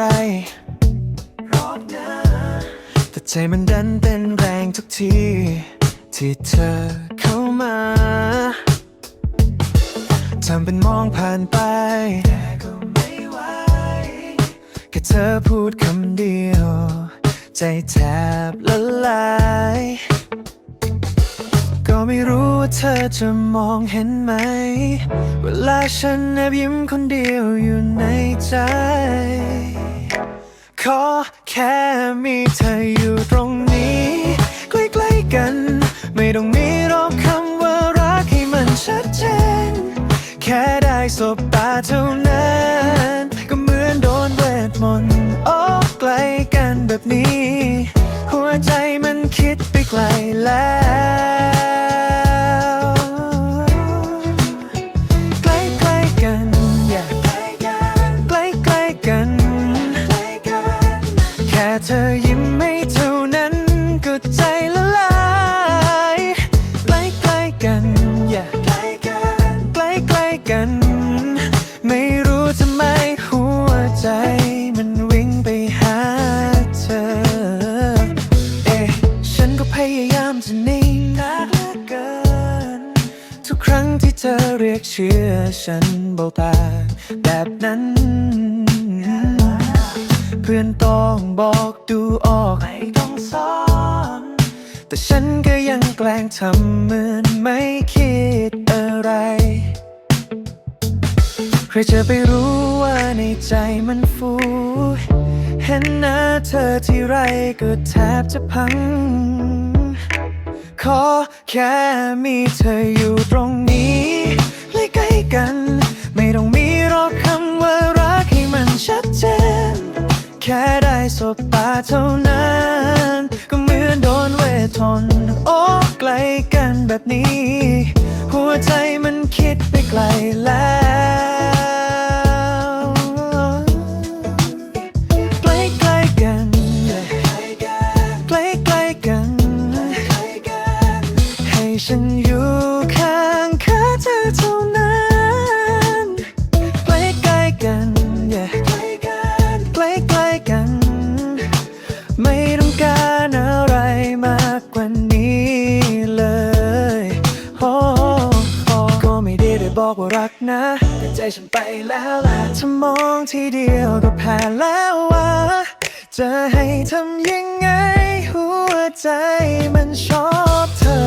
ไรรอกนะแต่ใจมันดันเต้นแรงทุกที ที่เธอเข้ามาทำเป็นมองผ่านไปแต่ก็ไม่ไหวแค่เธอพูดคำเดียว ใจแทบละลาย ไม่รู้ว่าเธอจะมองเห็นไหม เวลาฉันแอบยิ้มคนเดียวอยู่ในใจ ขอแค่มีเธออยู่ตรงนี้ ใกล้ๆกัน ไม่ต้องมีรอกคำว่ารักให้มันชัดเจน แค่ได้สบตาเท่านั้น ก็เหมือนโดนเวทมนต์โอ้ใกลกันแบบนี้ หัวใจมันคิดไปไกลแล้ว กัน ไม่รู้ทำไมหัวใจมันวิ่งไปหาเธอ เอ๊ะฉันก็พยายามจะนิ่งนักเหลือเกิน ทุกครั้งที่เธอเรียกเชื่อฉันเบาตาแบบนั้น เพื่อนต้องบอกดูออกไม่ต้องซ้อน แต่ฉันก็ยังแกล้งทำเหมือนไม่คิดอะไร ใครจะไปรู้ว่าในใจมันฟู เห็นหน้าเธอที่ไรก็แทบจะพัง ขอแค่มีเธออยู่ตรงนี้ใกล้ๆกัน ไม่ต้องมีรอกคำว่ารักให้มันชัดเจน แค่ได้สบตาเท่านั้น ก็เหมือนโดนเวทมนต์โอ้ใกล้กันแบบนี้ หัวใจมันคิดไปไกลแล้ว ฉันอยู่ข้างขาเธอเท่านั้นใกล้ใกล้กัน yeah ใกล้ใกล้กัน ไม่ต้องการอะไรมากกว่านี้เลยโอ้โอ้ก็ไม่ได้ได้บอกว่ารักนะแต่ใจฉันไปแล้วล่ะถ้ามองทีเดียวก็แพ้แล้วว่า จะให้ทำยังไง หัวใจมันชอบเธอ